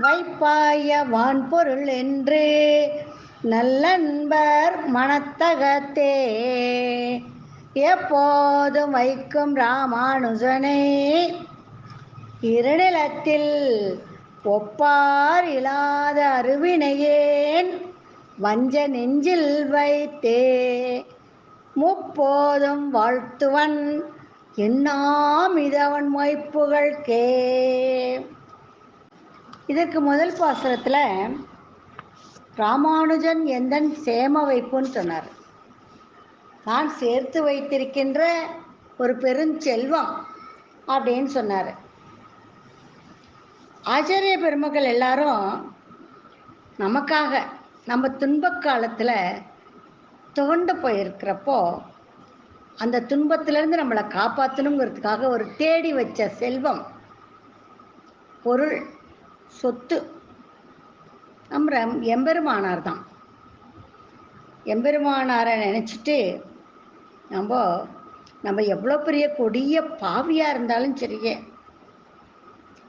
வைப்பாய வான்பொருள் என்று நல்லன்பர் மனத்தகத்தே. எப்போதும் வைக்கும் ராமானுஜனே இருநிலத்தில் ஒப்பார் இல்லாத அருவினையேன் வஞ்ச நெஞ்சில் வைத்தே. முப்போதும் வாழ்த்துவன் எண்ணாம் இதவன் மொய்ப்புகள் கே. இதற்கு முதல் பாசுரத்தில் ராமானுஜன் எந்தன் சேம வைப்புன்னு சொன்னார். நான் சேர்த்து வைத்திருக்கின்ற ஒரு பெருஞ்செல்வம் அப்படின்னு சொன்னார். ஆச்சாரிய பெருமக்கள் எல்லாரும் நமக்காக நம்ம துன்ப காலத்தில் துவண்டு போயிருக்கிறப்போ அந்த துன்பத்திலேருந்து நம்மளை காப்பாற்றணுங்கிறதுக்காக ஒரு தேடி வச்ச செல்வம் பொருள். சொத்து. நம்ம எம்பெருமானார் தான். எம்பெருமானாரை நினச்சிட்டு நம்ம நம்ம எவ்வளோ பெரிய கொடிய பாவியாக இருந்தாலும் சரியே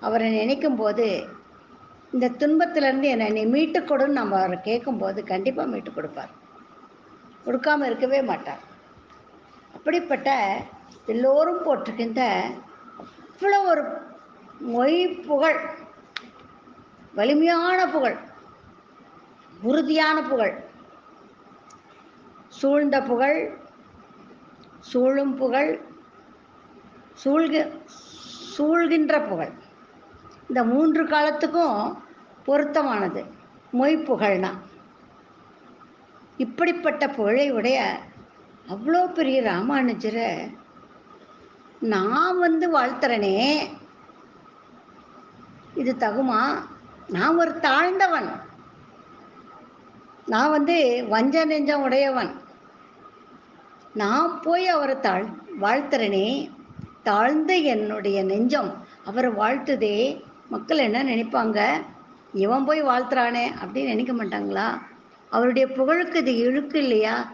அவரை நினைக்கும் போது இந்த துன்பத்திலேருந்து என்னை நீ மீட்டு கொடுன்னு நம்ம அவரை கேட்கும்போது கண்டிப்பாக மீட்டு கொடுப்பார். கொடுக்காம இருக்கவே மாட்டார். அப்படிப்பட்ட எல்லோரும் போட்டிருக்கின்ற அவ்வளோ ஒரு மொய் புகழ் வலிமையான புகழ் உறுதியான புகழ். சூழ்ந்த புகழ் சூழும் புகழ் சூழ்க சூழ்கின்ற புகழ். இந்த மூன்று காலத்துக்கும் பொருத்தமானது. மொய்ப்புகழ்னா இப்படிப்பட்ட புகழை உடைய அவ்வளோ பெரிய ராமானுஜரை நான் வந்து வாழ்த்துறனே. இது தகுமா? நான் ஒரு தாழ்ந்தவன். நான் வந்து வஞ்ச நெஞ்சம் உடையவன். நான் போய் அவரை தாழ் வாழ்த்துறனே. தாழ்ந்த என்னுடைய நெஞ்சம் அவரை வாழ்த்துதே. மக்கள் என்ன நினைப்பாங்க? இவன் போய் வாழ்த்துறானே அப்படின்னு நினைக்க மாட்டாங்களா? அவருடைய புகழுக்கு இது இழுக்கு இல்லையா?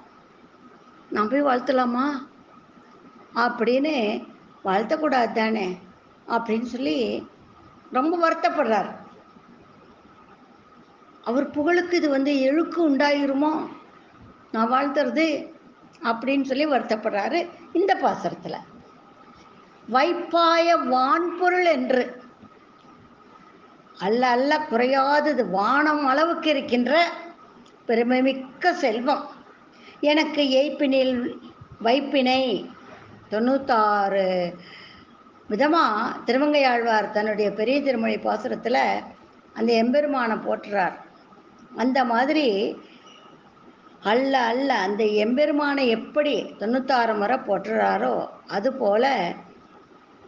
நான் போய் வாழ்த்தலாமா? அப்படின்னு வாழ்த்தக்கூடாது தானே அப்படின்னு சொல்லி ரொம்ப வருத்தப்படுறார். அவர் புகழுக்கு இது வந்து எழுக்கு உண்டாயிருமோ? நான் வாழ்த்துறது அப்படின்னு சொல்லி வருத்தப்படுறாரு இந்த பாசரத்தில். வைப்பாய வான்பொருள் என்று. அல்ல அல்ல குறையாதது வானம் அளவுக்கு இருக்கின்ற பெருமைமிக்க செல்வம். எனக்கு எய்ப்பினில் வைப்பினை தொண்ணூத்தாறு விதமாக திருவங்கையாழ்வார் தன்னுடைய பெரிய திருமொழி பாசுரத்தில் அந்த எம்பெருமானை போற்றுறார். அந்த மாதிரி அல்ல அல்ல அந்த எம்பெருமானை எப்படி தொண்ணூத்தாறு முறை போற்றுறாரோ அதுபோல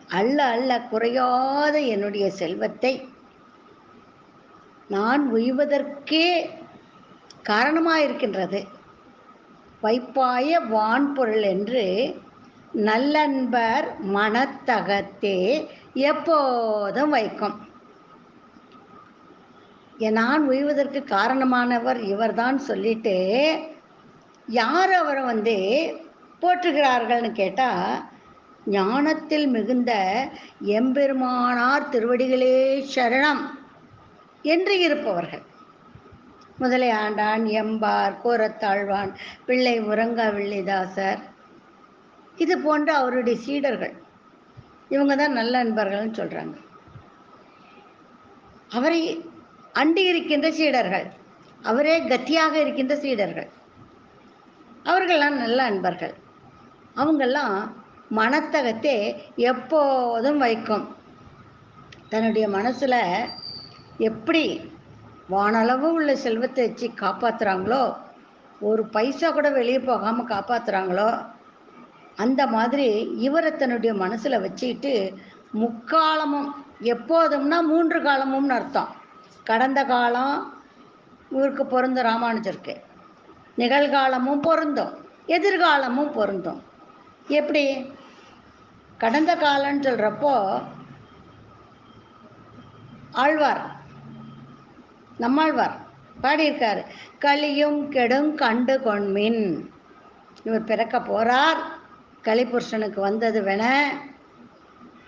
அல்ல அல்ல குறையாத என்னுடைய செல்வத்தை நான் உய்வதற்கே காரணமாக இருக்கின்றது வைப்பாய வான்பொருள் என்று நல்லன்பர் மனத்தகத்தே எப்போதும் வைக்கும். நான் உய்வதற்கு காரணமானவர் இவர்தான் சொல்லிட்டு யார் அவரை வந்து போற்றுகிறார்கள்னு கேட்டால் ஞானத்தில் மிகுந்த எம்பெருமானார் திருவடிகளே சரணம் என்று இருப்பவர்கள். முதலை ஆண்டான் எம்பார் கோரத்தாழ்வான் பிள்ளை முரங்கா வில்லிதாசர் இது போன்ற அவருடைய சீடர்கள். இவங்க தான் நல்ல நண்பர்கள்னு சொல்கிறாங்க அவரை அண்டி இருக்கின்ற சீடர்கள். அவரே கத்தியாக இருக்கின்ற சீடர்கள். அவர்கள்லாம் நல்ல அன்பர்கள். அவங்கெல்லாம் மனத்தகத்தே எப்போதும் வைக்கும். தன்னுடைய மனசில் எப்படி வானளவு உள்ள செல்வத்தை வச்சு காப்பாற்றுறாங்களோ ஒரு பைசா கூட வெளியே போகாமல் காப்பாற்றுறாங்களோ அந்த மாதிரி இவரை தன்னுடைய மனசில் வச்சுக்கிட்டு முக்காலமும் எப்போதும்னா மூன்று காலமும்னு அர்த்தம். கடந்த காலம் இவருக்கு பொருந்தும் ராமானுஜருக்கு நிகழ்காலமும் பொருந்தும் எதிர்காலமும் பொருந்தும். எப்படி? கடந்த காலம்னு சொல்கிறப்போ ஆழ்வார் நம்மாழ்வார் பாடியிருக்கார் கலியும் கெடும் கண்டு கொண்மின். இவர் பிறக்க போறார் கலிபுருஷனுக்கு வந்தது வேண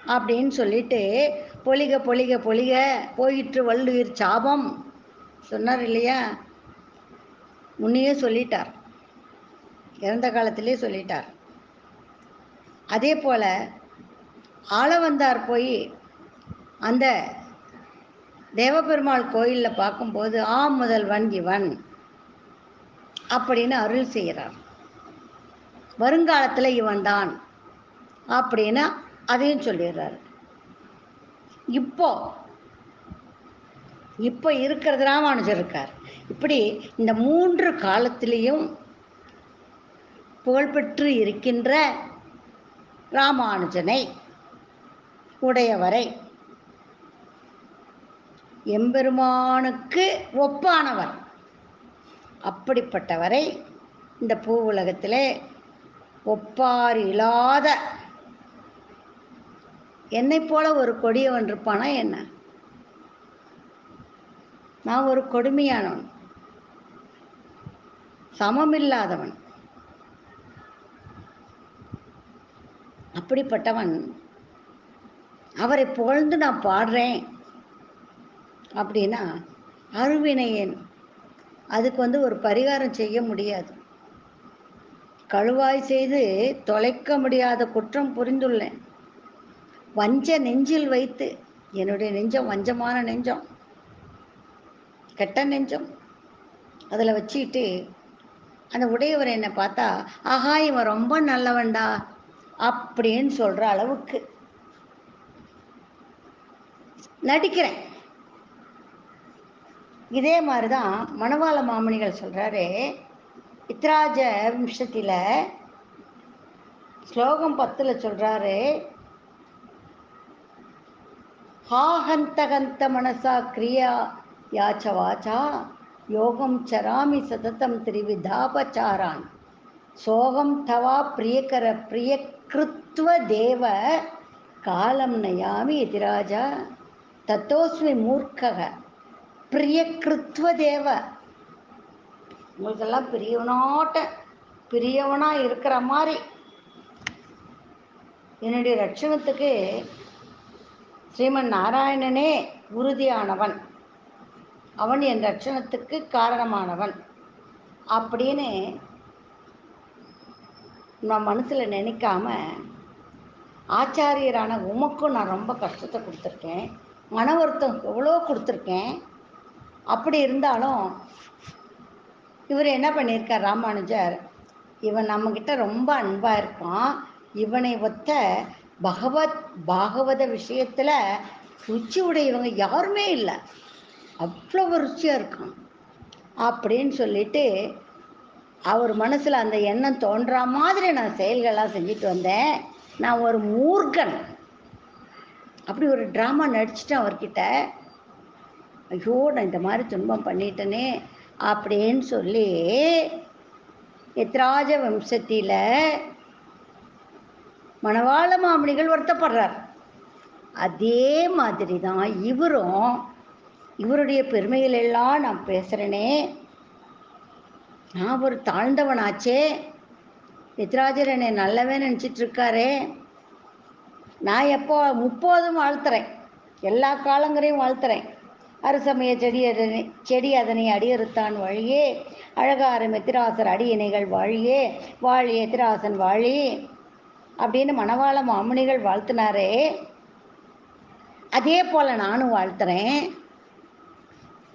அப்படின்னு சொல்லிட்டு பொலிக பொலிக பொலிக போயிற்று வள்ளுயிர் சாபம். சொன்னார் இல்லையா? முன்னையே சொல்லிட்டார். இறந்த காலத்திலே சொல்லிட்டார். அதே போல் ஆளவந்தார் போய் அந்த தேவபெருமாள் கோயிலில் பார்க்கும்போது ஆ முதல்வன் இவன் அப்படின்னு அருள் செய்கிறார். வருங்காலத்தில் இவன் தான் அப்படின்னு அதையும் சொல்லிடுறாரு. இப்போ இப்போ இருக்கிறது ராமானுஜர் இருக்கார். இப்படி இந்த மூன்று காலத்திலையும் புகழ்பெற்று இருக்கின்ற ராமானுஜனை உடையவரை எம்பெருமானுக்கு ஒப்பானவர். அப்படிப்பட்டவரை இந்த பூ உலகத்திலே ஒப்பார் இல்லாத என்னை போல ஒரு கொடியவன் இருப்பானா என்ன? நான் ஒரு கொடுமையானவன். சமமில்லாதவன். அப்படிப்பட்டவன். அவரை புகழ்ந்து நான் பாடுறேன். அப்படின்னா அருவினையேன். அதுக்கு வந்து ஒரு பரிகாரம் செய்ய முடியாது. கழுவாய் செய்து தொலைக்க முடியாத குற்றம் புரிந்துள்ளேன். வஞ்ச நெஞ்சில் வைத்து என்னுடைய நெஞ்சம் வஞ்சமான நெஞ்சம் கெட்ட நெஞ்சம். அதில் வச்சுக்கிட்டு அந்த உடையவர் என்னை பார்த்தா ஆஹா இவன் ரொம்ப நல்லவன்டா அப்படின்னு சொல்கிற அளவுக்கு நடிக்கிறேன். இதே மாதிரி தான் மணவாள மாமணிகள் சொல்கிறாரு இத்ராஜ விம்சத்தில் ஸ்லோகம் பத்தில் சொல்கிறாரு ஹாஹந்தகந்த மனசா கிரியா யாச்ச வாச்சா யோகம் சராமி சததம் திரிவிதாபச்சாரான். சோகம் தவா பிரியக்கர பிரியகிருத்வ தேவ காலம் நயாமி எதிராஜா. தத்தோஸ்மி மூர்க்கக பிரியகிருத்வ தேவ. உங்களுக்கெல்லாம் பிரியவனாட்ட பிரியவனா இருக்கிற மாதிரி. என்னுடைய ரட்சணத்துக்கு ஸ்ரீமன் நாராயணனே உறுதியானவன். அவன் என் ரட்சணத்துக்கு காரணமானவன். அப்படின்னு நான் மனசில் நினைக்காம ஆச்சாரியரான உமக்கும் நான் ரொம்ப கஷ்டத்தை கொடுத்துருக்கேன். மன வருத்தம் எவ்வளோ கொடுத்துருக்கேன். அப்படி இருந்தாலும் இவர் என்ன பண்ணியிருக்கார் ராமானுஜர்? இவன் நம்மக்கிட்ட ரொம்ப அன்பாக இருப்பான். இவனை ஒத்த பகவத் பாகவத விஷயத்தில் ருச்சி உடையவங்க யாருமே இல்லை. அவ்வளோ ருச்சியாக இருக்கான். அப்படின்னு சொல்லிட்டு அவர் மனசில் அந்த எண்ணம் தோன்றா மாதிரி நான் செயல்கள்லாம் செஞ்சுட்டு வந்தேன். நான் ஒரு மூர்க்கன் அப்படி ஒரு ட்ராமா நடிச்சிட்டேன் அவர்கிட்ட. ஐயோ நான் இந்த மாதிரி துன்பம் பண்ணிட்டேனே அப்படின்னு சொல்லி எத்ராஜ வம்சத்தில் மணவாள மாமணிகள் வருத்தப்படுறார் அதே மாதிரி தான் இவரும் இவருடைய பெருமைகள் எல்லாம் நான் பேசுகிறேனே நான் ஒரு தாழ்ந்தவனாச்சே. எத்ராஜர் என்னை நல்லவே நினச்சிட்டு இருக்காரே நான் எப்போ முப்போதும் வாழ்த்துறேன். எல்லா காலங்களையும் வாழ்த்துறேன். அருசமய செடி அதனை செடி அதனை அடியறுத்தான் வழியே. அழகார மெத்திராசர் அடியினைகள் வாழியே. வாழி எத்திராசன் வாழி. அப்படின்னு மணவாள மாமுனிகள் வாழ்த்தினாரே. அதே போல் நானும் வாழ்த்துறேன்.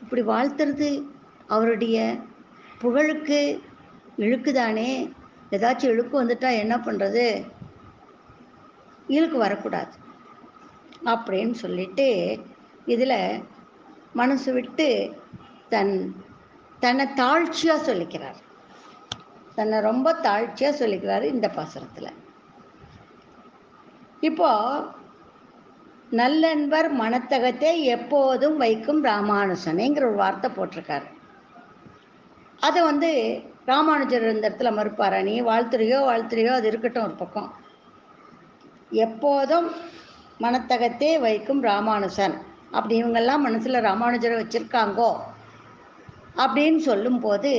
இப்படி வாழ்த்துறது அவருடைய புகழுக்கு இழுக்குதானே? ஏதாச்சும் இழுக்கு வந்துட்டா என்ன பண்ணுறது இழுக்கு வரக்கூடாது அப்படின்னு சொல்லிட்டு இதில் மனசு விட்டு தன் தன்னை தாழ்ச்சியாக சொல்லிக்கிறார். தன்னை ரொம்ப தாழ்ச்சியாக சொல்லிக்கிறாரு இந்த பாசுரத்தில். இப்போ நல்லன்பர் மனத்தகத்தை எப்போதும் வைக்கும் ராமானுசனேங்கிற ஒரு வார்த்தை போட்டிருக்காரு. அதை வந்து ராமானுஜர் இந்த இடத்துல மறுப்பாரா நீ வாழ்த்துறியோ வாழ்த்துறியோ அது இருக்கட்டும் ஒரு பக்கம். எப்போதும் மனத்தகத்தே வைக்கும் ராமானுசன். அப்படி இவங்கெல்லாம் மனசில் ராமானுஜரை வச்சுருக்காங்கோ அப்படின்னு சொல்லும்போது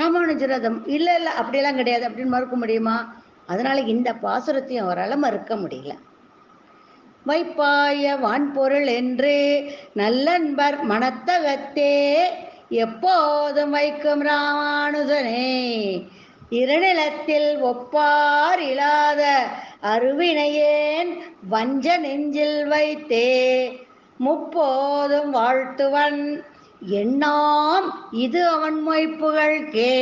ராமானுஜர் அதை இல்லை இல்லை அப்படியெல்லாம் கிடையாது அப்படின்னு மறுக்க முடியுமா? அதனால இந்த பாசுரத்தையும் அவரால் மறுக்க முடியல. வைப்பாய வான்பொருள் என்று நல்லன்பர் மனத்தகத்தே எப்போதும் வைக்கும் ராமானுஜனே இருநிலத்தில் ஒப்பார் இல்லாத அருவினையேன் வஞ்ச நெஞ்சில் வைத்தே முப்போதும் வாழ்த்துவன் எண்ணாம் இது அவன் மொய்ப்புகள் கே.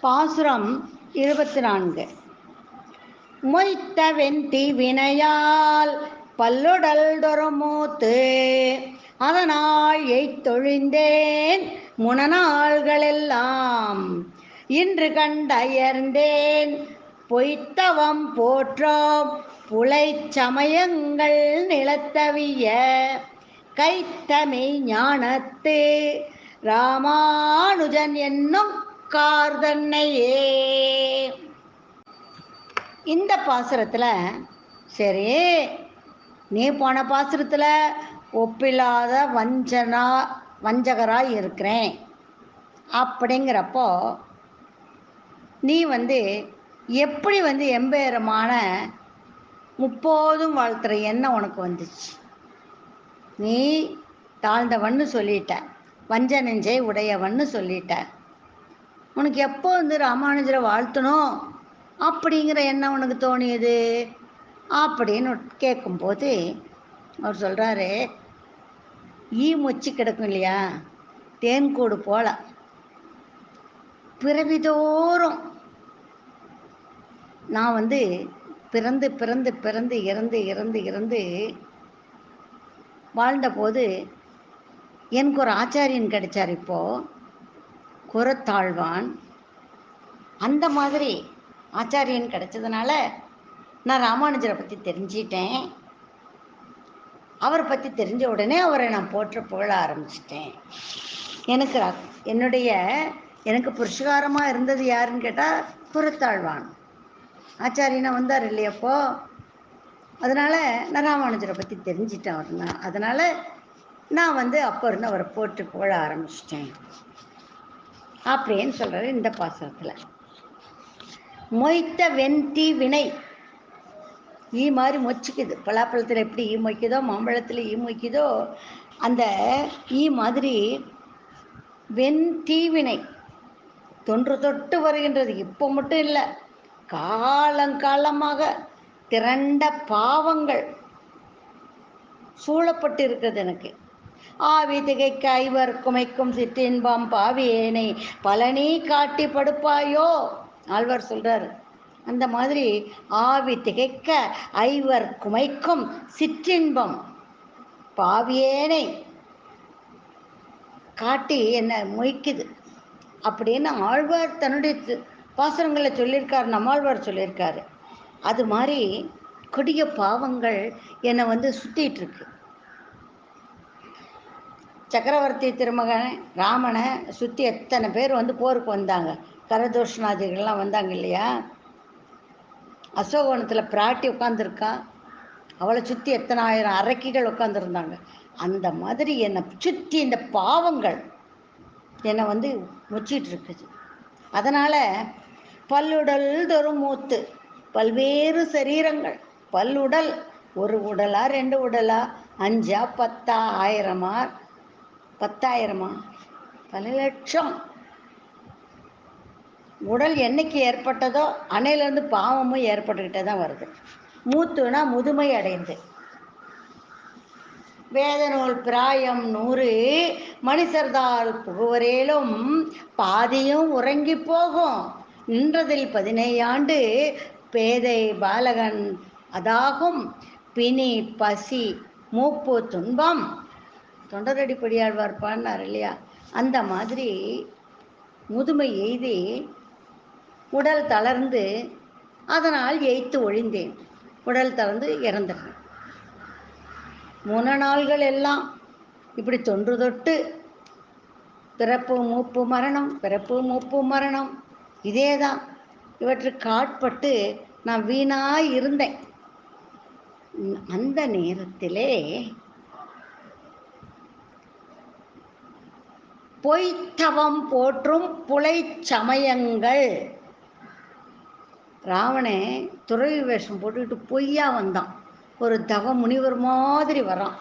பாசுரம் இருபத்தி நான்கு மொய்த்த வெண்டி வினையால் பல்லுடல் தொரமூத்து அதனால் எய்த்தொழிந்தேன் முனநாள்களெல்லாம். இன்று கண்டயர்ந்தேன் பொய்த்தவம் போற்றோம் புலை சமயங்கள் நிலத்தவிய கைத்தமை ஞானத்து ராமானுஜன் என்னும் கார்தன்னையே இந்த பாசுரத்தில் சரி நீ போன பாசுரத்தில் ஒப்பில்லாத வஞ்சனா வஞ்சகராக இருக்கிறேன். அப்படிங்கிறப்போ நீ வந்து எப்படி வந்து எம்பேரமான முப்போதும் வாழ்த்துற எண்ணம் உனக்கு வந்துச்சு? நீ தாழ்ந்தவன்னு சொல்லிட்ட வஞ்ச நெஞ்சை உடையவன்னு சொல்லிட்ட. உனக்கு எப்போ வந்து ராமானுஜரை வாழ்த்தணும்? அப்படிங்கிற எண்ணம் உனக்கு தோணியது? அப்படின்னு கேட்கும்போது அவர் சொல்கிறாரு ஈ மொச்சி கிடக்கும் இல்லையா? தேன்கூடு போல. பிறவிதோறும் நான் வந்து பிறந்து பிறந்து பிறந்து இறந்து இறந்து இறந்து வாழ்ந்தபோது எனக்கு ஒரு ஆச்சாரியன் கிடைச்சார் இப்போது புறத்தாழ்வான். அந்த மாதிரி ஆச்சாரியன் கிடைச்சதுனால நான் ராமானுஜரை பற்றி தெரிஞ்சிட்டேன். அவரை பற்றி தெரிஞ்ச உடனே அவரை நான் போற்ற புகழ ஆரம்பிச்சிட்டேன். எனக்கு என்னுடைய எனக்கு புருஷகாரமாக இருந்தது யாருன்னு கேட்டால் புறத்தாழ்வான். ஆச்சாரியனா வந்தார் இல்லையப்போ அதனால் நான் ராமானுஜரை பற்றி தெரிஞ்சிட்டேன் அவர் நான் அதனால் நான் வந்து அப்போ இருந்து அவரை போட்டு புகழ ஆரம்பிச்சிட்டேன். அப்படின்னு சொல்கிறாரு இந்த பாசனத்தில் மொய்த்த வெண்டி வினை. ஈ மாதிரி மொச்சிக்குது. பலாப்பழத்தில் எப்படி ஈ மொய்க்குதோ மாம்பழத்தில் ஈ மொய்க்குதோ அந்த ஈ மாதிரி வெண் தீவினை தொன்று தொட்டு வருகின்றது. இப்போ மட்டும் இல்லை காலங்காலமாக திரண்ட பாவங்கள் சூழப்பட்டு இருக்கிறது எனக்கு. ஆவி திகைக்க ஐவர் குமைக்கும் சிற்றின்பம் பாவியேனை. பழனி காட்டி படுப்பாயோ ஆழ்வார் சொல்றாரு. அந்த மாதிரி ஆவி திகைக்க ஐவர் குமைக்கும் சிற்றின்பம் பாவியேனை. காட்டி என்னை மொய்க்குது? அப்படின்னு ஆழ்வார் தன்னுடைய பாசனங்களை சொல்லியிருக்காரு நம்மாழ்வார் சொல்லியிருக்காரு. அது மாதிரி கொடிய பாவங்கள் என்னை வந்து சுற்றிட்டுருக்கு சக்கரவர்த்தி திருமகன் ராமனை சுற்றி எத்தனை பேர் வந்து போருக்கு வந்தாங்க? கரதோஷனாதிகள்லாம் வந்தாங்க இல்லையா? அசோகவனத்தில் பிராட்டி உட்காந்துருக்கா அவளை சுற்றி எத்தனை ஆயிரம் அரக்கிகள் உட்காந்துருந்தாங்க அந்த மாதிரி என்னை சுற்றி இந்த பாவங்கள் என்னை வந்து முச்சிட்டு இருக்குது. அதனால் பல்லுடல் தொரும் மூத்து பல்வேறு சரீரங்கள். பல்லுடல் ஒரு உடலா ரெண்டு உடலா அஞ்சா பத்தா ஆயிரமா பத்தாயிரமா? பல லட்சம் உடல் என்னைக்கு ஏற்பட்டதோ அணையிலேருந்து பாவமும் ஏற்பட்டுக்கிட்டே தான் வருது. மூத்துனா முதுமை அடைந்து. வேதநூல் பிராயம் நூறு மனுஷர்தால் புகுவரேலும் பாதியும் உறங்கி போகும். நின்றதில் பதினையாண்டு பேதை பாலகன் அதாகும். பிணி பசி மூப்பு துன்பம். தொண்டரடிப்படியாழ்வார் பாடினார் இல்லையா? அந்த மாதிரி முதுமை எய்தி உடல் தளர்ந்து அதனால் எய்த்து ஒழிந்தேன். உடல் தளர்ந்து இறந்துட்டேன் முன நாள்கள் எல்லாம் இப்படி தொன்று தொட்டு பிறப்பு மூப்பு மரணம் பிறப்பு மூப்பு மரணம் இதே தான் இவற்றுக்கு ஆட்பட்டு நான் வீணாய் இருந்தேன். அந்த நேரத்திலே பொய்த்தவம் போற்றும் புலை சமயங்கள். ராவணே துறவி வேஷம் போட்டுக்கிட்டு பொய்யா வந்தான். ஒரு தவ முனிவர் மாதிரி வரான்.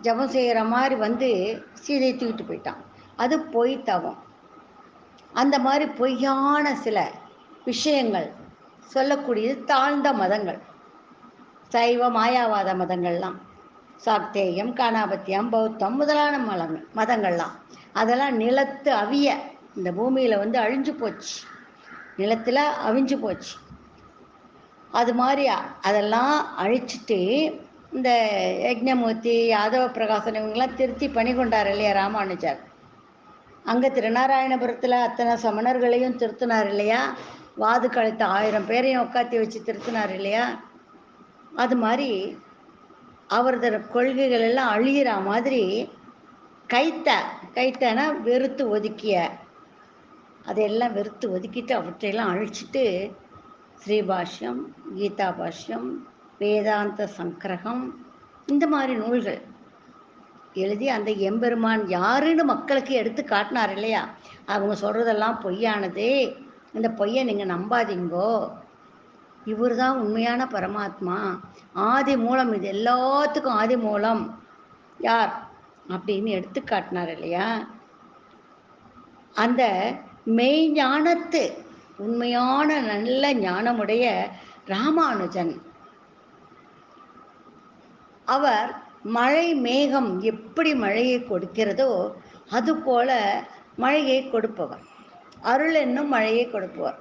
ஜபம் செய்கிற மாதிரி வந்து சீதையை தூக்கிட்டு போயிட்டான். அது பொய் தவம் அந்த மாதிரி பொய்யான சில விஷயங்கள் சொல்லக்கூடியது தாழ்ந்த மதங்கள். சைவ மாயாவாத மதங்கள்லாம். சாக்தேயம் காணாபத்தியம் பௌத்தம் முதலான மதங்கள் மதங்கள்லாம். அதெல்லாம் நிலத்து அவிய இந்த பூமியில் வந்து அழிஞ்சு போச்சு. நிலத்தில் அவிஞ்சு போச்சு. அது மாதிரி அதெல்லாம் அழிச்சிட்டு இந்த யக்ஞமூர்த்தி யாதவ பிரகாசன் இவங்கெல்லாம் திருத்தி பணி கொண்டார் இல்லையா ராமானுஜர்? அங்கே திருநாராயணபுரத்தில் அத்தனை சமணர்களையும் திருத்தினார் இல்லையா? வாது கழுத்த ஆயிரம் பேரையும் உட்காத்தி வச்சு திருத்தினார் இல்லையா? அது மாதிரி அவரது கொள்கைகள் எல்லாம் அழியிற மாதிரி கைத்த கைத்தனா வெறுத்து ஒதுக்கிய. அதையெல்லாம் வெறுத்து ஒதுக்கிட்டு அவற்றையெல்லாம் அழிச்சிட்டு ஸ்ரீபாஷ்யம் கீதா பாஷ்யம் வேதாந்த சங்கிரகம் இந்த மாதிரி நூல்கள் எழுதி அந்த எம்பெருமான் யாருன்னு மக்களுக்கு எடுத்து காட்டினார் இல்லையா? அவங்க சொல்றதெல்லாம் பொய்யானது. இந்த பொய்யை நீங்கள் நம்பாதீங்கோ. இவர் தான் உண்மையான பரமாத்மா. ஆதி மூலம் இது எல்லாத்துக்கும் ஆதி மூலம். யார்? அப்படின்னு எடுத்து காட்டினார் இல்லையா? அந்த மெய்ஞானத்து உண்மையான நல்ல ஞானமுடைய ராமானுஜன். அவர் மழை மேகம் எப்படி மழையை கொடுக்கிறதோ அதுபோல மழையை கொடுப்பவர். அருள் என்னும் மழையை கொடுப்பவர்.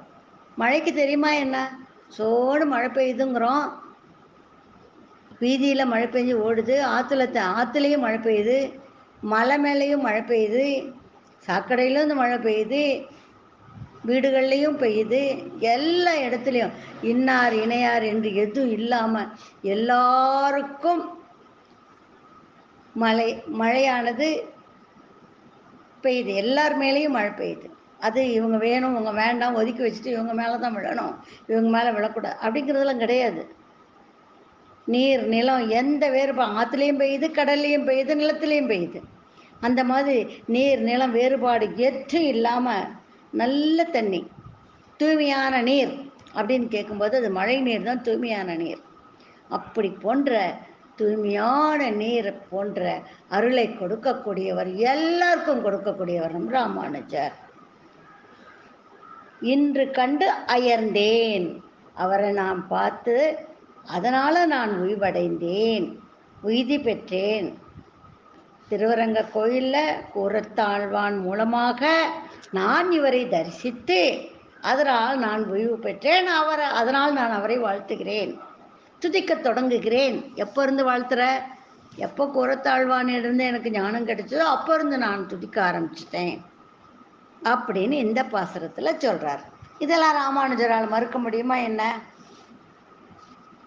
மழைக்கு தெரியுமா என்ன? சோடு மழை பெய்யுதுங்கிறோம். வீதியில் மழை பெஞ்சு ஓடுது. ஆற்றுல த ஆற்றுலேயும் மழை பெய்யுது. மலை மேலேயும் மழை பெய்யுது. சாக்கடையிலும் இந்த மழை பெய்யுது. வீடுகள்லேயும் பெய்யுது. எல்லா இடத்துலையும். இன்னார் இணையார் என்று எதுவும் இல்லாமல் எல்லாருக்கும் மழை மழையானது பெய்யுது. எல்லார் மேலேயும் மழை பெய்யுது. அது இவங்க வேணும் இவங்க வேண்டாம் ஒதுக்கி வச்சுட்டு இவங்க மேலே தான் விழணும். இவங்க மேலே விழக்கூடாது. அப்படிங்கிறதெல்லாம் கிடையாது. நீர் நிலம் எந்த வேறுபாடு ஆற்றுலேயும் பெய்யுது கடல்லையும் பெய்யுது நிலத்துலேயும் பெய்யுது. அந்த மாதிரி நீர் நிலம் வேறுபாடு எற்றும் இல்லாமல் நல்ல தண்ணி. தூய்மையான நீர் அப்படின்னு கேட்கும்போது அது மழை நீர் தான் தூய்மையான நீர். அப்படி போன்ற தூய்மையான நீர் போன்ற அருளை கொடுக்கக்கூடியவர் எல்லாருக்கும் கொடுக்கக்கூடியவர் ராமானுஜர். இன்று கண்டு அயர்ந்தேன். அவரை நான் பார்த்து அதனால் நான் உய்வடைந்தேன் உய்தி பெற்றேன். திருவரங்க கோயிலில் கூரத்தாழ்வான் மூலமாக நான் இவரை தரிசித்து அதனால் நான் ஓய்வு பெற்றேன். அவரை அதனால் நான் அவரை வாழ்த்துகிறேன். துதிக்கத் தொடங்குகிறேன். எப்போ இருந்து வாழ்த்துற? எப்போ கூரத்தாழ்வானிலிருந்து எனக்கு ஞானம் கிடைச்சதோ அப்போ இருந்து நான் துதிக்க ஆரம்பிச்சிட்டேன். அப்படின்னு இந்த பாசுரத்தில் சொல்கிறார் இதெல்லாம் ராமானுஜரால் மறுக்க முடியுமா என்ன?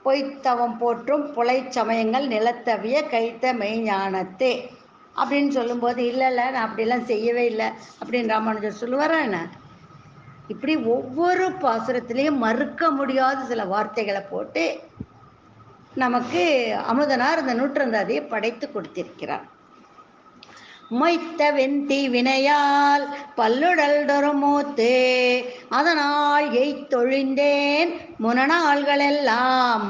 பொய்த்தவம் போற்றும் புலை சமயங்கள் நிலத்தவிய கைத்த மெய்ஞானத்தே அப்படின்னு சொல்லும்போது இல்லை இல்லை நான் அப்படிலாம் செய்யவே இல்லை அப்படின்னு ராமானுஜர் சொல்லுவாரா என்ன? இப்படி ஒவ்வொரு பாசுரத்திலையும் மறுக்க முடியாத சில வார்த்தைகளை போட்டு நமக்கு அமுதனார் இந்த நூற்றந்தாதியை படைத்து கொடுத்திருக்கிறார். மொய்த்த வெந்தி வினையால் பல்லுடல் டொருமூத்து அதனால் எய்த்தொழிந்தேன் முனநாள்களெல்லாம்.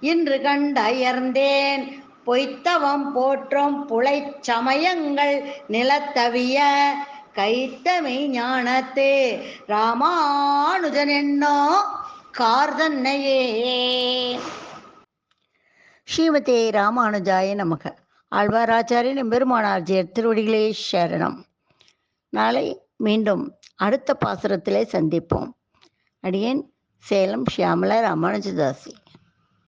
இன்று கண்டயர்ந்தேன் பொய்த்தவம் போற்றும் புலைச் சமயங்கள் நிலத்தவிய கைத்தமை ஞானத்தே. ராமானுஜன் என்னோ கார்தன்னையே. ஸ்ரீமதே ராமானுஜாய நமக. ஆழ்வாராச்சாரியன் பெருமானார்ஜியர் திருவடிகளே சரணம். நாளை மீண்டும் அடுத்த பாசுரத்திலே சந்திப்போம். அடியேன் சேலம் ஷியாமலா ராமானுஜதாசி.